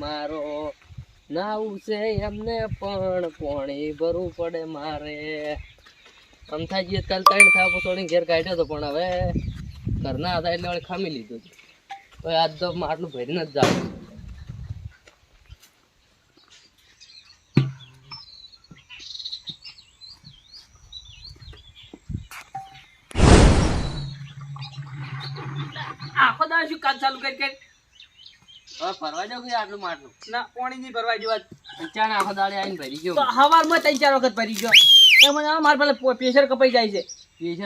મારો. નાવું છે એમને પણ પોણી ભરવું પડે મારે. અમથાજીએ કાલ ત્રણ થાપો છોડીને ઘેર કાઢ્યો હતો પણ હવે ઘરના હતા એટલે વળી ખામી લીધું હતું આજ તો આટલું ભરીને જ જાવ આખો દાડો શું કામ ચાલુ કરી કરી? હવે ફરવા જાવ કે આટલું માટલું? ના પાણી નહીં ભરવા જેવા ચાને આખો દાડે આવીને ભરી ગયો. તો હવારમાં ત્રણ ચાર વખત ભરી ગયો. એ મને મારા પેલા પ્રેશર કપાઈ જાય છે.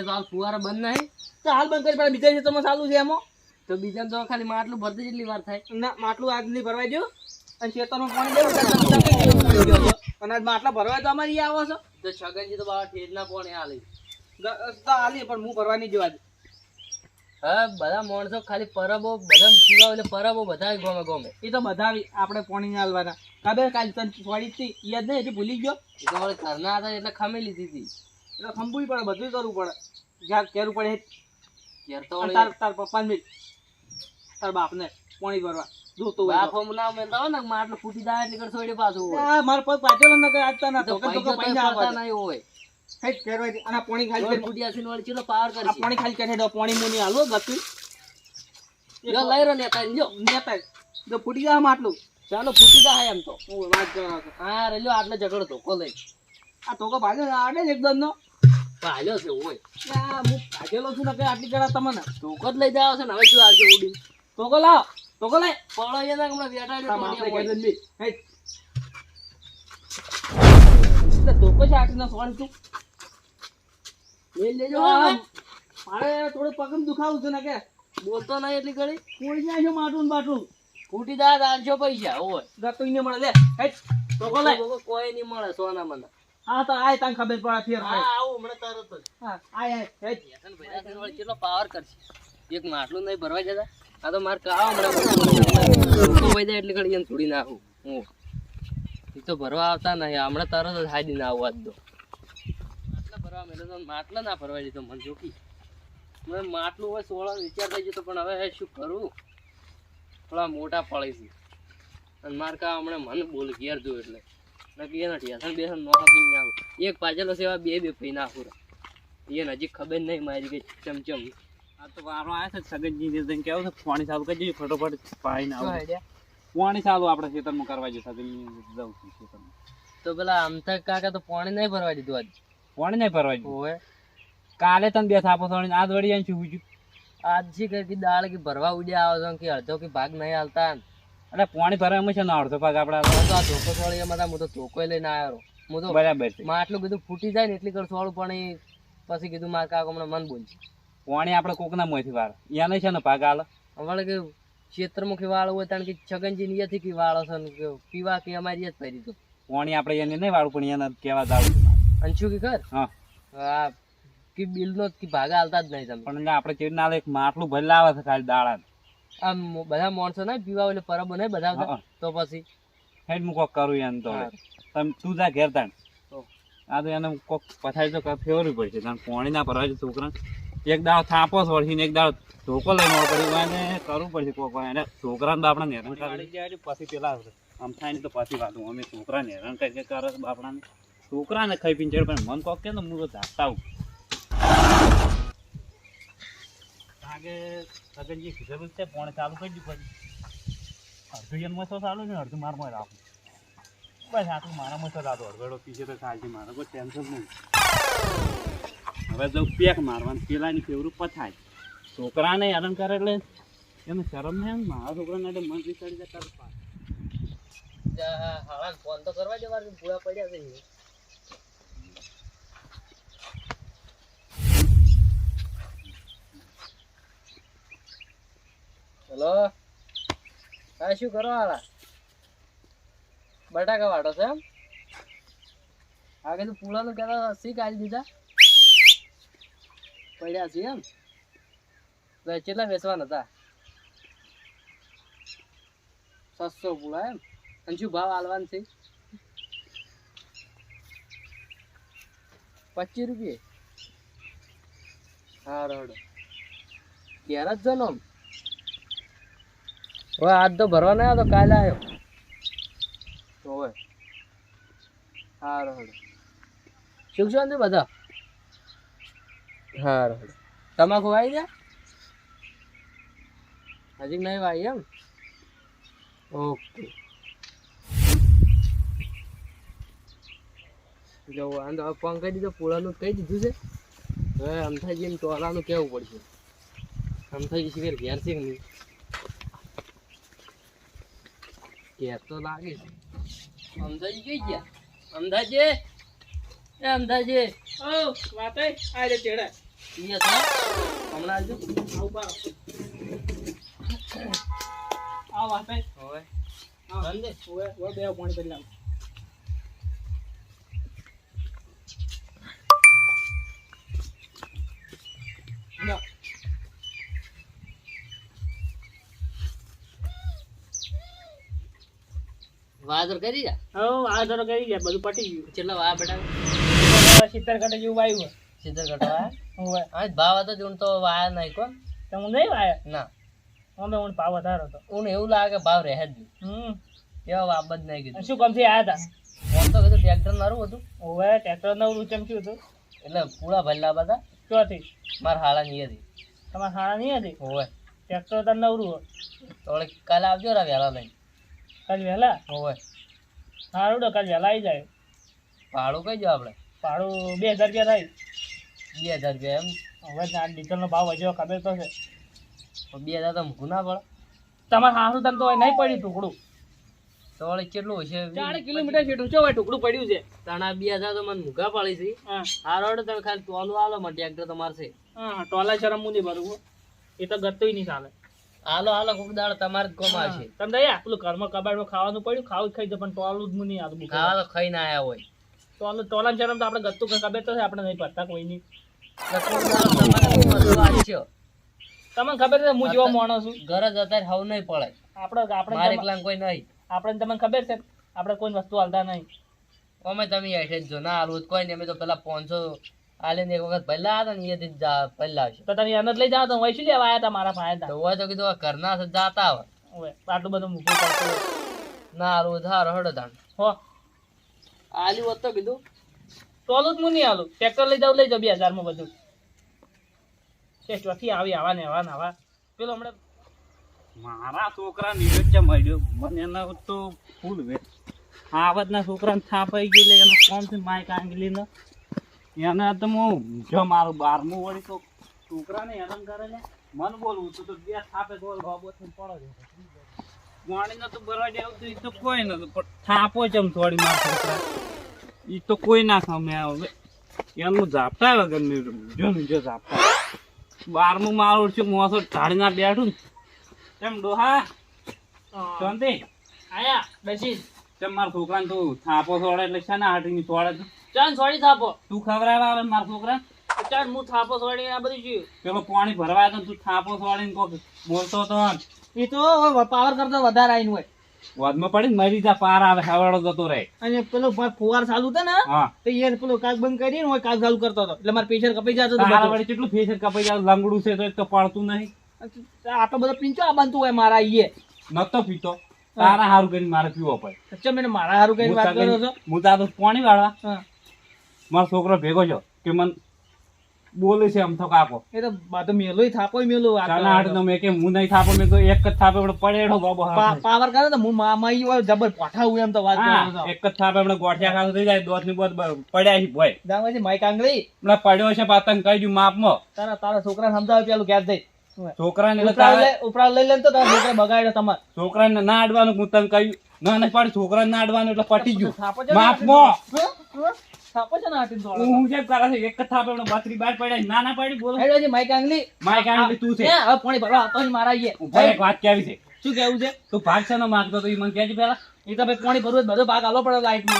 તો હાલ ફુવારા બંધ નહીં. તો હાલ બંધ કરી પેલા બીજા છે તમે ચાલુ છે એમાં. તો બીજા તો ખાલી માટલું ભરતી જેટલી વાર થાય. ના માટલું આજ નહીં ભરવા દો અને ખેતરમાં પાણી દેવું. અને આજ માટલા ભરવા તો અમારી આવો છો. તો છગનજી તો બાવા ઠેરના પોણે હાલે તો હાલી પણ હું ભરવા નહીં જવા દઉં. હા બધા માણસો ખાલી પરબો બધા પીવા એટલે પરબો બધા ગમે ગમે. એ તો બધા આપણે પોણી હાલવાના. ખબર કાલ તને છોડી હતી? યાદ નહીં હજી ભૂલી ગયો? એ તો ઘરના હતા એટલે ખમી લીધી હતી. એટલે ખંભવી પડે બધું કરવું પડે. જ્યાં કેરું પડે ઘેર તો તાર તાર પપ્પાને બી. તાર બાપને પોણી ભરવા. જોતું બાપ. હમ ના હોય ને માટલું ફૂટી જાય એટલે છોડી પાછું પગ ન કરે. આજતા ના તો પૈસા દે. નહીં હોય. હેટ કેરવાય અને પાણી ખાલી કરી. ફૂટી આસીને વળી ચેલો પાવર આ પાણી ખાલી કરી. દો પાણી મુની હાલો ગતું જો લઈ રહ્યો નેતા જો નેતા જો ફૂટી જાય માટલું ચાલો ફૂટી જાય એમ તો. હું વાત કરવા છું. હા રેલ્યો આટલે ઝઘડો તો કોલેજ આ ધોકો ભાગ્યો આડે જ એકદમ નો ભાલ્યો છે હોય આ હું ભાગેલો છું ને કે આટલી કરા તમને? ધોકો જ લઈ જાવ છે ને હવે શું આવશે ઉડીને ધોકો લાવ ધોકો લાય. પડો એના હમણાં બેઠા તાર બાપને એટલે કહેજે ને ધોકો છે આટલી લઈ લેજો મારે થોડું પગમ દુખાવું છે ને કે બોલતો નહીં એટલી ઘડી? કોઈ જાય છે ફૂટી જાય પૈસા હોય. ગતું મળે. લે હેટ તો કોઈ નહીં મળે સોના મને. હા તો આય તને ખબર પડે ફેર હા આવું હમણાં તરત જ હા આય આય હેટ વ્યસન ભર્યા છે કેટલો પાવર કરશે? એક માટલું નહીં ભરવા જતા? આ તો મારે કાવા હમણાં જાય એટલે ઘડી એને છોડી નાખું. હું. એ તો ભરવા આવતા નહીં હમણાં તરત જ હાજી ના આવવા આજ માટલા મેલે તો માટલા ના ફરવા દીધો મને જોકી મને માટલું હોય સોળા વિચાર થઈ જતો પણ હવે શું કરું? થોડા મોટા પડે છે. અને મારે કા હમણાં મને બોલ ઘેર જો એટલે. નક્કી એને ઠેસણ બેસન નો આપી આવું. એક પાછળ સેવા બે બે પૈ નાખું એ નજીક ખબર નહીં મારી કે ચમચમ. આ તો વારો આવ્યો છે સગનજી ને કેવું છે પાણી ચાલુ કરી દેજો ફટોફટ પાણી આવું? પાણી ચાલુ આપણે ખેતરમાં કરવા જોઈએ સગનજી જવું છું ખેતરમાં. તો પેલા અમથા કાકા તો પાણી નહીં ભરવા દીધું આજ. પાણી નહીં ભરવા જોઈએ ઓવે. કાલે તને બે થાપો થોડી આજ વળી આવીને શું પૂછ્યું આજ જી કઈ દાળ કે ભરવા ઉડ્યા આવો છો કે અડધો કે ભાગ નહીં હાલતા એટલે પાણી ભરવામાં છે ને અડધો ભાગ આપણે તો આ ધોકો સોળી એમાં હું તો ધોકો લઈને આવ્યો. હું તો બરાબર છે. માં આટલું બધું ફૂટી જાય ને એટલી કર સોળું પણ પછી કીધું મારા કાકો હમણાં મન બોલ પાણી આપણે કોકના મોંથી વાર એને છે ને ભાગ હાલ અમારે કે ક્ષેત્રમુખી વાળું હોય કારણ કે છગનજી ની અહીંયાથી કે વાળો છે પીવા કે અમારી જ પડી તો પાણી આપણે એને નહીં વાળું પણ એને કહેવા જાવ. અને શું કે ખર? હા. આ કે બિલ નો કે ભાગા હાલતા જ નહીં તમે. પણ આપણે કેવી ના એક માટલું ભરી લાવે છે ખાલી દાડા આમ બધા માણસો ને પીવા એટલે પરબ નહીં બધા તો પછી. હેડ હું કોક કરું એમ તો તમે તું જા ઘેર તાણ. આ તો એને કોક પથારી તો ફેરવવી પડશે. કારણ પાણી ના ભરવા છોકરા એક દાડો થાપો છોડશે ને એક દાડો ધોકો લઈને આવવો એને કરવું પડશે કોક. એને છોકરાને બાપડા હેરાન કરી પછી પેલા આમ થાય ને તો પછી વાતું અમે છોકરાને હેરાન કરી કે કરે બાપડાને છોકરાને ખાઈ પીને ચડ પણ મન કોક કે ને હું તો ધાકતા આવું. આગે સગનજી કીધું છે પોણે ચાલુ કરી દીધું પછી. અડધું એન મસો ચાલુ છે ને અડધું મારમાં રાખું. બસ આટલું મારા મસો રાતો અડધડો પીછે તો ચાલશે મારે કોઈ ટેન્શન નહીં. હવે જો પેક મારવાનું પેલાની ફેવરું પથાય છોકરાને હેરાન કરે એટલે એને શરમ નહીં ને મારા છોકરાને એટલે મન વિચારી જતા હવે ફોન તો કરવા દેવા પૂરા પડ્યા છે. હેલો? હા શું કરો હાલા બટાકા વાટો છે એમ? પૂળા પૂળાનું કહેતા શી કાઢી દીધા. પડ્યા છે એમ? કેટલા વેચવાના હતા? સસ્તો પૂળા એમ? અને શું ભાવ હાલવાનું છે? પચીસ રૂપિયે? હા રોડ ઘેર જ જનો હવે આજ તો ભરવા ના આવ્યો કાલે આવ્યો તો હોય સારું શું શું શાંતિ બધા? સારું હડો. તમાકુ વાઈ ગયા હજી નહીં વાઈ એમ? ઓકે. જો આમ તો ફોન કરી દીધો પૂળાનું કહી દીધું છે. હવે અમથાજી એમ ટોલાનું કેવું પડશે. અમથાજી શીખર ઘેર છે નહીં? ઘેર તો લાગે છે. અમદાજી કઈ ગયા અમદાજી એ અમદાજી ઓ વાતે આ રે ચેડા. અહીંયા છો હમણાં આવજો. બા. આ વાતે. હવે હા. બંદે ઓય ઓએ બે પાણી કરી લાવ ના. વાદર કરી જા હો આ કરી ગયા બધું પટી ગયું. કેટલા વા બેટા સિત્તેર કટે જેવું વાયું સિત્તેર કટે હોય હા ભાવ હતો જ ઊન તો વાયા નહીં કોણ? તો હું નહીં વાયા? ના. અમે હું ભાવ વધારો હતો. હું એવું લાગે ભાવ રહે જ હમ. એવા વાબ જ નહીં કીધું. શું કમથી આવ્યા હતા? આમ તો કીધું ટ્રેક્ટર મારું હતું. ઓવે ટ્રેક્ટર નવરું ચમક્યું હતું. એટલે પૂરા ભલ્લા બધા ચોથી. મારા હાળા નહીં હતી. તમારે હાળા નહીં હતી? હોવે ટ્રેક્ટર તો નવરું હોય. તો કાલે આવજો રા વહેલા લઈને. કાલ વહેલા હોય. સારું તો કાલ વહેલા આવી જાય. ભાડું કઈ જો આપણે ભાડું બે હજાર રૂપિયા થાય. બે હજાર રૂપિયા એમ? હવે આ ડીઝલનો ભાવ વધ્યો ખબર તો છે. બે હજાર તો મૂકું ના પડે. તમારે હારું તને તો હોય નહીં પડ્યું ટુકડું. તો વળી કેટલું હશે? ચાર કિલોમીટર જેટલું છે હોય ટુકડું પડ્યું છે. તાણા બે હજાર તો મને મૂકા પાડી છે. આ રોડ તમે ખાલી ટોલું આલો મને ટ્રેક્ટર તમારે છે. હા ટોલા શરમ નહીં ભરવું એ તો ગતું નહીં ચાલે. હાલો હાલો કોક દાળ તમારે જ કોમ આવશે. તમે દયા પેલું ઘરમાં કબાડમાં ખાવાનું પડ્યું? ખાવું જ ખાઈ દે પણ ટોલું જ નહીં આલું ખાવાનું ખાઈને આવ્યા હોય. ટોલું ટોલા શરમ તો આપણે ગત્તું કબે તો આપણે નહીં પડતા કોઈ નહીં. તમને ખબર છે હું જેવો માણસ છું. ગરજ અત્યારે હવ નહીં પડે. આપણે આપણે મારે એકલા કોઈ નહીં. આપણે તમને ખબર છે આપણે કોઈ વસ્તુ હાલતા નહીં. અમે તમે હેઠે જ જો. ના હાલવું કોઈ નહીં. અમે તો પેલા પાંચસો આલીને એક વખત પહેલા હતા ને એ જ જા- પહેલા આવશે. તો તમે જ લઈ જાઓ તો શું લેવા આવ્યા હતા મારા પાસે તો હોય તો કીધું ઘરના છે જાતા હોય. હવે આટલું બધું મૂકવું પડતું ના તો હારો હેડો તાણ. હો. આલ્યું હોત તો કીધું. ટોલું જ હું નહીં આલું. ટ્રેક્ટર લઈ જાવ લઈ જાવ બે હજારમાં બધું. ચોથી આવી આવા ને આવા ને આવા. પેલો હમણાં મારા છોકરા નીરજ મળ્યો મને એના તો ફૂલ વે આવતના છોકરાને થાપાઈ ગયેલે એનો છે માઇક આંગલીનો એને તો હું જો મારું બારમું વળી તો છોકરાને હેરાન કરે ને મન બોલવું તો તો બે થાપે ગોલ બાબો થઈને પડો છે વાણીને તો બરવા જાવ તો એ તો કોઈ નતું પણ થાપો ચમ થોડી માર છોકરા. એ તો કોઈ ના સામે આવે. એનું ઝાપટા વગર જો ને જો ઝાપટા. બારમું મારું છે મોસો ઢાળીના બેઠું તેમ ડોહા? શાંતિ? આયા બેસી તેમ મારા છોકરાને તું થાપો છોડે એટલે છે ને હાટીની છોડે ચાલ સોડી થાપો. તું ખવડાવવા આવે મારા છોકરા? ચાલ હું થાપો સોડી આ બધું જીવ પેલો પાણી ભરવા તો તું થાપો છોડીને કોક બોલતો તો એ તો પાવર કરતો વધારે આવીને હોય. વાદમાં પડી મરી જા પાર આવે હવાડો જતો રહે. અને પેલો ફુવાર ચાલુ હતો ને હા. તો એ પેલો કાગ બંધ કરીને હોય કાગ ચાલુ કરતો હતો. એટલે મારે પ્રેશર કપાઈ જતો હતો તારા બધું. કેટલું પેશર કપાઈ જાય લંગડું છે તો એક તો આ નહીં. આટલો બધો પીંચો આ બનતું હોય મારા ઈએ. નતો પીતો. તારા હારું કરીને મારે પીવો પડે. સચ્ચા મેં મારા હારું કઈ વાત કરો છો. હું તો પાણી વાળવા. મારો છોકરો ભેગો છો કે મન બોલે છે આમ તો કાકો. એ તો બધું મેલો થાપો મેલો તાના હાટુ તો કે હું નહીં થાપો? મેં તો એક જ થાપે આપણે પડેડો બાબો પાવર કરે તો હું મામા ઈ હોય જબર પોઠા હું એમ તો વાત એક જ થાપે આપણે ગોઠિયા ખાતો થઈ જાય દોતની બોત પડ્યા છે ભોય. જાણવા માઈક આંગળી મને પડ્યો છે પાતંગ કહી દઉં માપમાં. તારા તારા છોકરા સમજાવે પેલું ક્યાં જઈ. છોકરાને ઉપરા લઈ લે તો તારા છોકરા બગાડ્યો તમારે. છોકરાને ના અડવાનું હું તને કહ્યું ના ના પાડી છોકરાને ના અડવાનું એટલે પટી ગયું. માપમાં? થાપો છે ને આટીને દોડો. હું કેમ કરે છે એક જ આપણે બત્રી બાર પડ્યા ના ના પાડી બોલો. હેડો છે માઈક આંગળી. માય કાંઈ તું છે. હવે પાણી ભરવા આવતો નહીં મારા ઈએ ઉપર એક વાત કેવી છે? શું કેવું છે? તું ભાગ છે માંગતો તો એ મને કહેજે પેલા એ તો ભાઈ પાણી ભરવું બધો ભાગ આલો પડે લાઈટ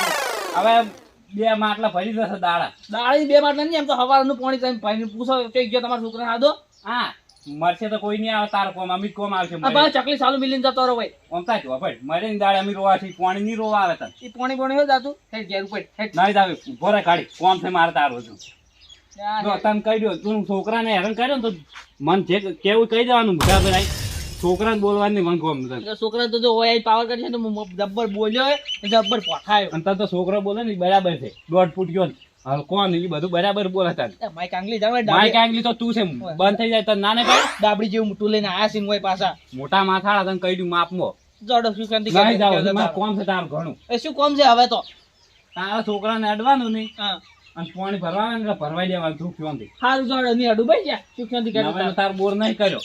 હવે બે માટલા ભરી જશે દાડા. દાળી બે માટલા નહીં એમ તો હવાનું પાણી તમે પૂછો કે ગયો તમારા છોકરા આદો હા. મરશે તો કોઈ નહીં આવે તારો કોમ અમિત કોમ આવશે ચકલી સાલું મિલીને જતો રહો ભાઈ. ઓમ થાય જો ભાઈ મરે દાડે અમી રોવા છે પાણી ની રોવા આવે તને. એ પાણી પાણી હોય જાતું હેડ ઘેર ઉપર નહીં આવે ઊભો કાઢી કોમ છે મારે તારો છું જો તને કહી દો તું છોકરાને હેરાન કર્યો ને તો મન જે કેવું કહી દેવાનું મોટા ભાઈ છોકરાને બોલવાની મન કોમ નથી. છોકરા તો જો હોય પાવર કરશે તો જબ્બર બોલ્યો જબ્બર પોખાયો અને તો છોકરો બોલે ને બરાબર છે. દોઢ ફૂટ ગયો ને હલકો ને ઈ બધું બરાબર બોલે તાર માઈક આંગલી જાવ માઈક આંગલી તો તું છે બંધ થઈ જાય તો નાને કઈ ડાબડી જેવું મોટું લઈને આયા છે હોય પાછા. મોટા માથાળા તને કહી દઉં માપમાં. જોડો સુશાંતિ નહીં જાવ મારે કોમ છે તારું ઘણું. એ શું કોમ છે હવે તો? તારા છોકરાને અડવાનું નહીં. હા. અને પાણી ભરવાનું એટલે ભરવાઈ દેવાનું તું ક્યોંથી હારું જોડો ની અડું ભાઈ કરી તાર. બોર નહીં કર્યો.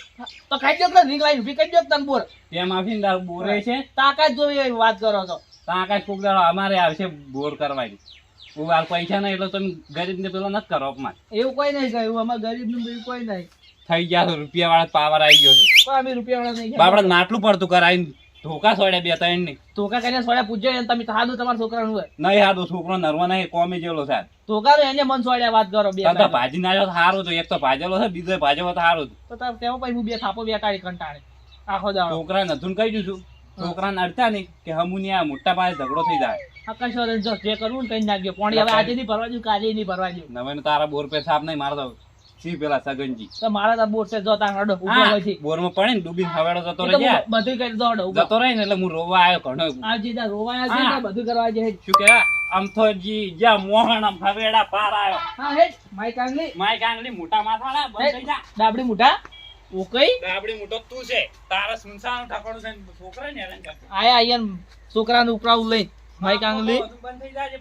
તો ખાઈ દો રીંગ લાઈન ઊભી કરી દો તન બોર? તેમ આપીને તાર બોરે છે. તાકાત જોઈ વાત કરો તો આકાશ કોક દાડો અમારે આવશે બોર કરવાની. હું હાલ પૈસા નહીં એટલે તમે ગરીબ ને પેલો નથી કરો અપમાન. એવું કોઈ નહીં કહ્યું અમારે ગરીબનું બીજું કોઈ નહીં. થઈ ગયા તો રૂપિયા વાળા પાવર આવી ગયો છે. અમે રૂપિયા વાળા નહીં બાપડા નાટલું પડતું કરાવીને ધોકા સોડ્યા બે ત્રણની. ધોકા કરીને સોડ્યા પૂછજો એને તમે સાધુ તમારા છોકરાનું હોય. નહીં સાધુ છોકરો નરવા નહીં કોમે જેલો સાહેબ ધોકા એને મન સોડ્યા વાત કરો બે તો ભાજી ના તો સારું તો એક તો ભાજેલો છે બીજો ભાજેલો તો સારું તો તેમાં પછી હું બે થાપો બેટાડી કંટાળે. આખો દાડો. છોકરા નથુન કહી દઉં છું છોકરાને અડતા નહીં કે હમુની આ મોટા પાસે ઝઘડો થઈ જાય. આકાશ જો જે કરવું ને કઈ નાખજો. પાણી હવે આજે નહીં ભરવા દઉં કાલે નહીં ભરવા દઉં. નવે તારા બોર પે સાપ નહીં મારતો. સી પેલા સગનજી. તો મારા તો બોર છે જો તાર અડો ઊભો હોય છે. બોરમાં પડે ને ડૂબીને હવાડો જતો રહી. બધું કરી ઊભો જતો રહે ને એટલે હું રોવા આવ્યો ઘણો. આ જે તાર રોવાયા છે બધું કરવા જે શું કે? આમ તો જી જ્યાં મોહન આમ હવેડા પાર આવ્યો હા હેડ માઈક આંગલી માય કાંગલી મોટા માથાળા બંધ થઈ જા. ડાબડી મુઠા ઓકઈ આપડી મોટો તું છે. તારા સુનસાન ઠકાણું છે છોકરા ને હેરાન કરતો. આયા અહીંયા છોકરાનું ઉપરાવું લઈ. માઈક આંગલી બંધ થઈ જાય છે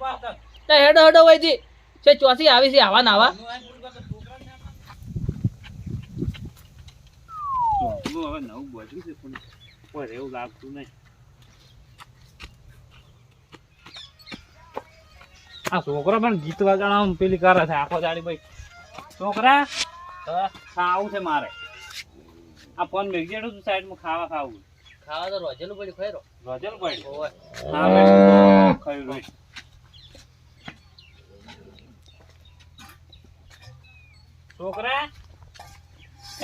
તો હેડો હેડો હોય છે છે ચોથી આવી. છે આવા નાવા તો હવે નવું બધું છે પણ એવું લાગતું નહીં. આ છોકરો પણ ગીત વગાડવા પેલી કરે છે આખો દાડી ભાઈ. છોકરા ખાવું છે મારે. આ ફોન મેં જેડું તું સાઈડમાં ખાવા ખાવું. ખાવા તો રોજેલું પડ્યું ખરો. રજલ પડી ઓય. હા ખાયું રોજ છોકરા?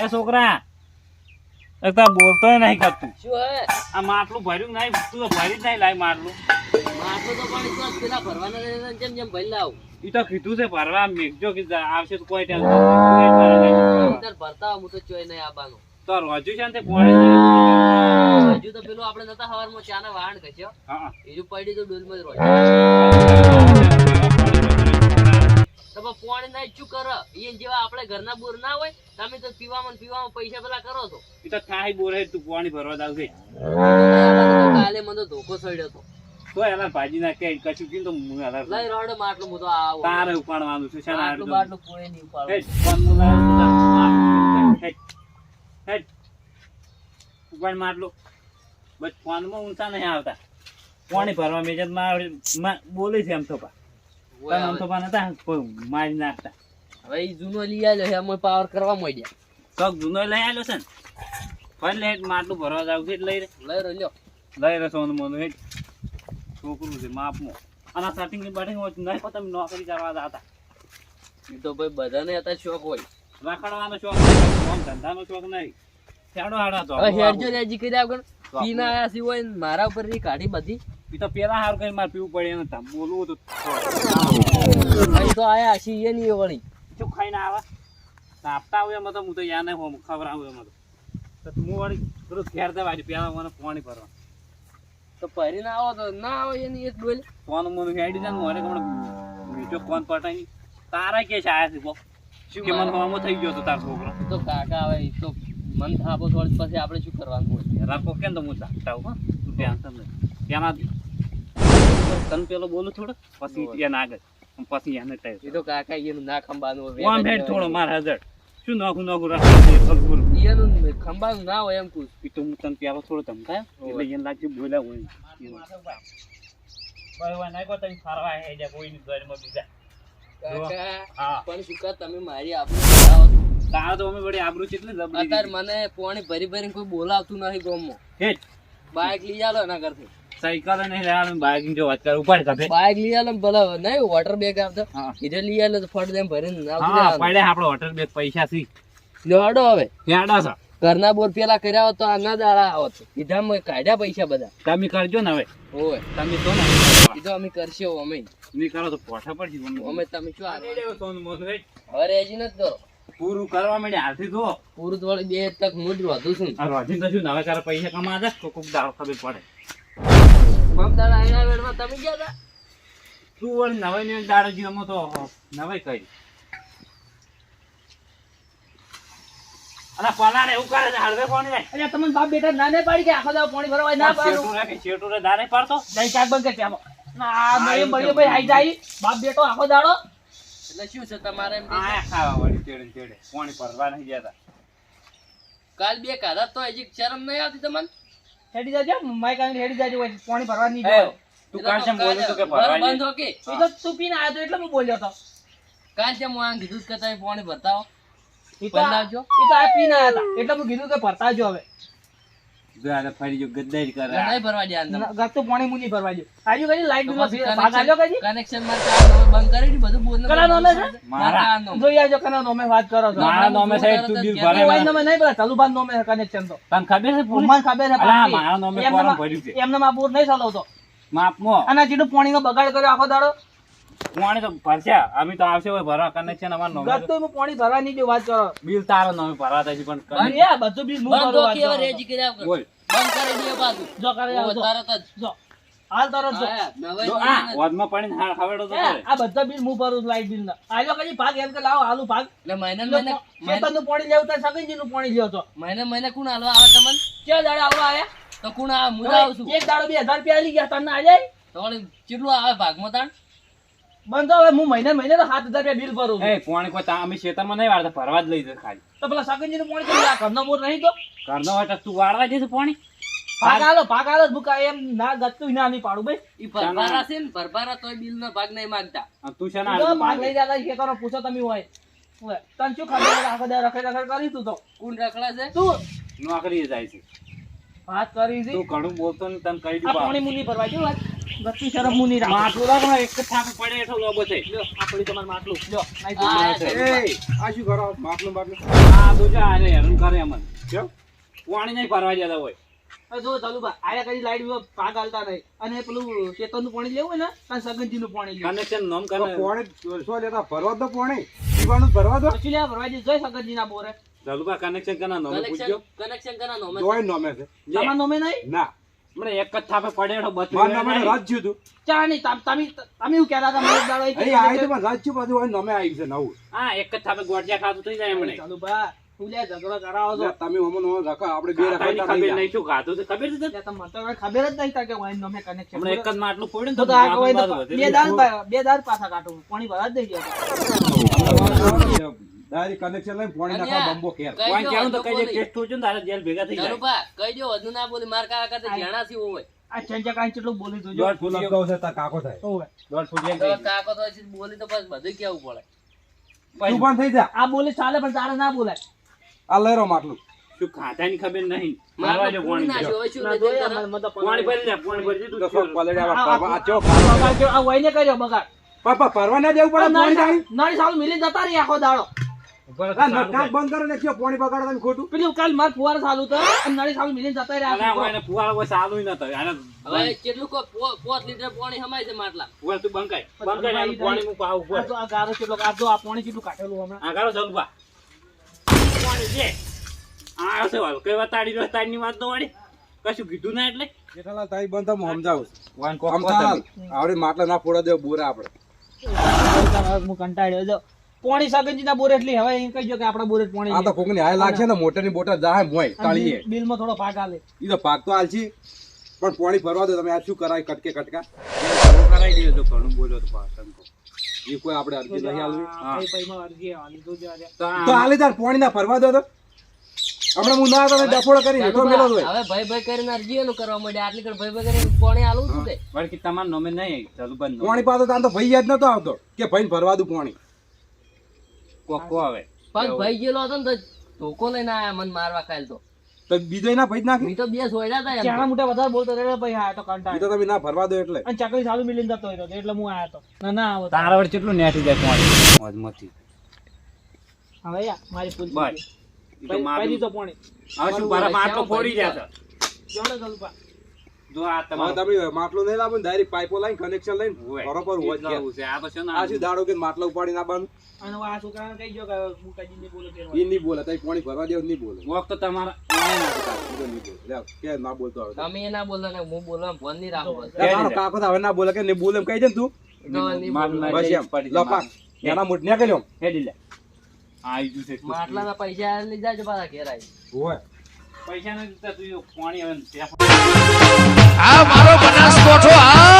એ છોકરા એક તો બોલતોય નહીં કરતું શું હે આ માટલું ભર્યું નહીં? તું તો ભરી જ નહીં લાય માટલું. માટલું તો પણ તો પેલા ભરવાના જેમ જેમ ભરી લાવ. ઈ તો કીધું છે ભરવા મેઘજો કે આવશે તો કોઈ ટેન્શન નહીં. ભરતા હું તો ચોય નહીં આવવાનું તો રજુ છે ને તે પોણી હજુ તો પેલું આપણે નતા હવારમાં ચાના વાહણ ઘસ્યો હા. બીજું પડી તો ડોલમાં જ રોજ. તો પણ ના શું કરે? ઈ જેવા આપણે ઘરના બોર ના હોય તમે તો પીવામાં પીવામાં પૈસા પેલા કરો છો. ઈ તો થાય બોરે તું પાણી ભરવા દાવ છે. કાલે મને તો ધોકો સડ્યો હતો તો એના ભાજી ના કે કશું કીધું તો હું હાલા લઈ રોડે માટલું બધું આવો. તારે ઉપાડવાનું છે શાના માટલું બાટલું કોઈ નહીં ઉપાડવું. હેડ. ઉપાડ માટલું. બસ ફોનમાં ઊંચા નહીં આવતા. પાણી ભરવા મેજરમાં બોલે છે એમ તો પા. ઓય આમ તો. પા નતા મારી નાખતા. હવે એ જૂનો લઈ આવ્યો છે અમે પાવર કરવા માંડ્યા. શોખ જૂનો લઈ આવ્યો છે ને? ફરી લે માટલું ભરવા જાવ છે લઈ રે લઈ રહ્યો લઈ રહ્યો સોનું મોનું હેડ. છોકરું છે માપમાં અને સેટિંગની બેટિંગ હોય નહીં પણ તમે નોકરી કરવા જતા. એ તો ભાઈ બધાને અત્યારે શોખ હોય. રખડવાનો શોખ નહીં ધંધાનો શોખ નહીં. ચાડો હાડા તો હેડજો ને હજી કરી આગળ પીને આયા સી મારા ઉપરની કાઢી બધી. તો પેલા હાર કઈ મારે પીવું પડે એને તમ બોલવું તો અહીં તો આયા સી એ વળી. શું ખાઈને આવે? આપતા આવે એમાં તો હું તો યા નહીં હોમ ખબર આવું એમાં તો. તો હું વળી પેલું ઘેર દેવા પેલા મને પાણી ભરવા તો પહેરીને આવો તો ના આવો એની એક ડોલ ફોન મને હેડી જાય મને હમણાં મીઠો ફોન પટાઈ તારા કે છે આયા છે કે મન મારે? થઈ ગયો તો તાર છોકરો? તો કાકા હવે તો મન થાપો થોડી પછી આપણે શું કરવાનું હોય રાખો કેમ તો હું જાગતા હું તું ટેન્શન નહીં ત્યાંના તને પેલો બોલું થોડો? પછી ત્યાં આગળ પછી એને ટાઈપ એ તો કાકા એનું ના ખંબાનું હોય ઓમ ભેટ થોડો માર હાજર. શું નાખું નાખું રાખું એનું ખંબાનું ના હોય એમ કું એ તો હું તને પેલો થોડો ધમકાયો એટલે એને લાગ્યું બોલ્યા હોય. હોય નાખો તમે ફરવા હે જા કોઈ ની ઘરમાં બીજા. પણ શું તમે મારી આબરૂ. તો અમે વળી આબરૂ કેટલી અત્યારે જબરી મને પાણી ભરી ભરીને કોઈ બોલાવતું નથી ગામમાં. બાઇક લઈ આલો એના કરતી સાયકલ નહીં લેવાનું બાઇક જો વાત કર ઉપાડ કાપે. બાઇક લઈ આલો ભલે નહીં વોટર બેગ આવતો ઈધર લઈ આલો તો ફટ દેમ ભરીને આવતું હા પડે આપણો વોટર બેગ પૈસા સી લ્યો હવે. હેડા છો. ઘરના બોર પેલા કર્યા હોત તો આના દાડા આવત કીધા મેં કાઢ્યા પૈસા બધા. તમે કરજો ને હવે. ઓય. તમે તો ને કીધો અમે કરશે અમે. નહીં કરો તો પોઠા પડશે અમે તમે શું આ- સોનું મોનું હવે રેજી નથી કરો પૂરું કરવા માંડે હાલથી તો પૂરું તો બે તક હું વધુ છું. આ રોજી તો શું નવે તારા પૈસા કમા દે તો કોક દાડો ખબર પડે. બમ દાડા આયલા વેડમાં તમે ગયા હતા તું વળ નવે ને દાડો જીવમાં તો નવે કરી. અલા પલાડ એવું કરે છે? હળવે કોણ જાય અલ્યા તમને બાપ બેટા ના નહીં પાડી કે આખો દાડો પાણી ભરવા ના પાડો? કે શેઠું રે દાડે પાડતો? જઈ ચાક બંધ કર ના મળ્યો મળ્યો ભાઈ આઈ જાય. બાપ બેટો આખો દાડો. એટલે શું છે તમારે એમ આ ખાવા વળી તેડે તેડે. પાણી ભરવા નહીં જતા કાલ બે કાઢા તો હજી શરમ નહીં આવતી તમને? હેડી જાજો માય આવીને હેડી જાજો પાણી ભરવા નહીં એ, તું કાલ કેમ બોલ્યો તો કે ભરવા બંધ હો કે? એ તો તું પીને આવ્યો એટલે હું બોલ્યો તો. કાલ કેમ હું આ કીધું કે તમે પાણી ભરતા હો? એ તો આ- પીને આવ્યા હતા. એટલે હું કીધું કે ભરતા જો હવે. જો આ તો ફરી જો ગદ્દારી કરે. નહીં ભરવા દે અંદર ગતું પાણી મુની ભરવા જો આજુ કઈ લાઈટ બિલ ભાગ આલ્યો કઈ? કનેક્શનમાં બંધ કરી દીધું, બધું બોલને કલા નોમે છે? મારા જોઈ આવજો કના નોમે વાત કરો છો. મારા નોમે સાહેબ તું બિલ ભરે એ નોમે નહીં ભરે ચલુભાન નોમે કનેક્શન તો તને ખબર છે પૂરી? મને ખબર છે અલા. મારા નોમે ફોર્મ ભર્યું છે. એમને માં બોર નહીં ચલાવતો. માપમાં. અને જેટલું પાણીનો બગાડ કર્યો આખો દાડો. પાણી તો ભરશે. અમે તો આવશે હોય ભરવા કનેક્શન અમાર નોમે ગતું હું પાણી ભરવાની જો વાત કરો. બિલ તારો નોમે ભરવા થાય છે પણ અરે બધું બિલ હું ભરવા કે હવે કરો રેજી કર્યા બોલ. બંધ કરી દે બાજુ જો કરે જો. તરત જ. જો. હાલ તરત જો. જો આ વાદમાં પાણી હાલ હાડ તો આ બધા બિલ હું ભરું લાઈટ બિલ ના. આજો કજી ભાગ એમ કે લાવો હાલુ ભાગ. એટલે મહિને મહિને ખેતરનું પાણી લેવું તો સગનજી નું પાણી લ્યો તો. મહિને મહિને કોણ હાલવા આવે તમને? કે દાડે આવવા આયા? તો કોણ આ હું જ આવું છું. એક દાડો 2000 રૂપિયા આલી ગયા તને આજે તો કેટલું આવે ભાગમાં તાણ? બંધ હવે હું મહિને મહિને તો સાત હજાર રૂપિયા બિલ ભરું છું. એ પાણી કોઈ અમે ખેતરમાં નહીં વાળતા ભરવા જ લઈ જાય ખાલી. તો પેલા સગનજી નું પાણી કેમ ઘરનો બોર નહીં તો? ઘરનો હોય તું વાળવા જઈશ પાણી? ભાગ આલો ભાગ આલો ભૂકા એમ ના ગતું ના નહીં પાડું ભાઈ. ઈ ભરભારા છે ને ભરભારા તોય બિલ નો ભાગ નહીં માંગતા. તું છે જો ભાગ લઈ જતા પૂછો તમે હોય. તને શું ખબર આખો દાડો રખડ રખડ કરી તું તો? કોણ રખડા છે? તું નોકરી જાય છે. વાત કરી છે તું ઘણું બોલતો ને તને કહી દઉં પાણી મુની ભરવા જો વાત? ગતી શરમ મુની રાખ માટલું રાખ ને, એક જ પડે એટલો લોબો છે લ્યો આ પડી તમારું માટલું. લ્યો નાઈ તો એ આ શું કરો? માટલું માટલું. આ તો જા આને હેરાન કરે અમન. કેમ? પાણી નહીં ભરવા જતા હોય. જો ચાલુભા, આયા કઈ લાઈટ પાક આલતા નહીં. અને પેલું શેતરનું પાણી લેવું હોય ને સગનજી નું પાણી લેવું. કનેક્શન નોમ કરે પાણી શું લેતા? ભરવા દો પાણી. પીવાનું ભરવા દો. પછી લેવા ભરવા જઈ જોઈ સગનજીના બોરે. જલુભા કનેક્શન કના નોમે પૂછજો. કનેક્શન કના નોમે નો દોય નોમે છે. લે, તમારા નોમે નહીં? ના. મને એક જ થાપે પડેડો એટલો મને મારું નામ નહીં. રાજ થયું હતું ચા તમે તમે હું કહેતા હતા મને દાડો એ આવી તો પણ રાજ્ય પાછું અહીં નોમે આવી છે નવું હા એક જ થાપે ગોઠિયા ખાતું થઈ જાય એમને ચાલુભા, બા લે ઝઘડો કરાવો છો તમે હમણાં નોમે રાખો આપણે બે ખબર નહીં નહીં શું ખાતું છે ખબર છે તને? એટલે તો ખબર જ નહીં થાય કે વાઈન નોમે connection. હમણાં એક જ માટલું પડ્યું તો તો તો આ કોઈ બે વધેલું. બે દાડ પાછા કાઢું પાણી ભરા જ નહીં ગયા ડાયરેક્ટ કનેક્શન લઈને નાખવા આ બંબો ખેર કઈ કોઈ તો કઈ. ટેસ્ટ થયું ને તારે જેલ ભેગા થઈ જાય રૂપા કઈ જો વધુ ના બોલી માર કાકા કરતા જણા સી હોય આ ચંચા કાંઈ કેટલું બોલી તું જો દોઢ ફૂલ ફૂટ અપગાવ છે તા કાકો થાય હોવે. દોઢ ફૂટ જેમ કાકો તો બોલી તો બસ બધું કેવું પડે તું પણ થઈ જા આ બોલી ચાલે પણ તારે ના બોલાય આ લઈ રહ્યો માટલું શું ખાતાની ખબર નહીં મારવા જો કોણ ના જો શું ના લઈ જતા? મને તો પાણી ભરી લે પાણી ભરી તો દીધું શું પલડ્યા આ- ચો આ બગાડ કર્યો, આ વહીને કર્યો બગાડ પાપા પરવા ના દેવું પડે નળી સાલ- મિલી જતા રહી આખો દાડો બંધ કરો ને કયો પાણી બગાડો તમે ખોટું પેલું કાલ માર ફુવારો ચાલુ તો અને નળી સાલ મિલી જતા રહ્યા અલા, ફુવારો કોઈ. આને હવે કેટલું કો પો- પોત લીટર પાણી હમાય છે માટલા ફુવારો તું બંકાય. બંકાય પાણી હું પાવું આ આ ગારો કેટલો આ જો આ પાણી કેટલું કાઢેલું હમણાં આ કરો જલપા. પાણી છે. આ છે. કઈ વાત રહ્યો, તાળીની વાત તો વાળી. કશું કીધું ના એટલે જેઠાલાલ તારી બંધ હું સમજાવું વાન કોક આવડે માટલા ના ફોડા દેવ બોરા આપણે હું કંટાળ્યો જો પોણી સગનજી ના બોર એટલી હવે અહીં કહીજો કે આપડા બોરેટ પોણી આ તો કોકની હાય લાગશે ને મોટરની બોટર જાહે મોય તાળીએ બિલમાં થોડો ભાગ આલે ઈ તો ભાગ તો આલશી પણ પોણી ભરવા દો તમે આ શું કરાય કટકે કટકા? કરાઈ દીધું તો ઘણું બોલ્યો તો તો. એ કોઈ આપણે અરજી નહીં આલવી હા. ભાઈ ભાઈમાં અરજી આલી તો જો તો આલે તાર પોણી ના ભરવા દો તો. હમણાં હું ના તમે ડફોડો કરી હેઠો મેલો જ હવે ભાઈ ભાઈ કરીને અરજી એનું કરવા માંડે આટલી કર ભાઈ ભાઈ કરીને પોણી આલું છું તે વળકી તમાર નોમે નહીં ચાલુ બંધ પોણી પાતો તાર તો ભાઈ યાદ નતો આવતો કે ભાઈ ભરવા દઉં પોણી. કોક આવે. પગ ભાઈ ગયેલો હતો ને તો ધોકો લઈને આયા મને મારવા કાલ તો. તો બીજો ના ભાઈ નાખી? તો બે સોયડા હતા ચાણા મોટા વધારે બોલતો એટલે ભાઈ હા તો ઈ તો તમે ના ભરવા દો એટલે. અને ચકલી ચાલુ મિલીને જતો હતો એટલે હું આયો તો. ના ના આવો તારા વડે કેટલું નેઠી જાય પાણી મોજમાંથી. હવે યા મારી પૂછ બસ. તો મારી તો પોણી. હવે શું મારા માટલો ફોડી જાય છે. જોડે ગલુપા જો આ તમે માટલો નહીં લાવો ને ડાયરેક્ટ પાઇપો લાઈન કનેક્શન લઈને. બરોબર હોય છે. આ તો આ શું દાડો કે માટલા ઉપાડી ના બાંધ અને આ છોકરાને કહી દો કે મુકાજી ને બોલો પેલો. ઈ નહીં બોલે તઈ પાણી ભરવા દેવું નહીં બોલે. વોક તો તમારા નહીં બોલે. એ બોલો હું નહીં બોલે નહીં બોલે નહીં જાય જ્યું પૈસા લઈ જાજો પાછા ઘેર પૈસા નથી પાણી હવે આ મારો બનાસકોઠો આ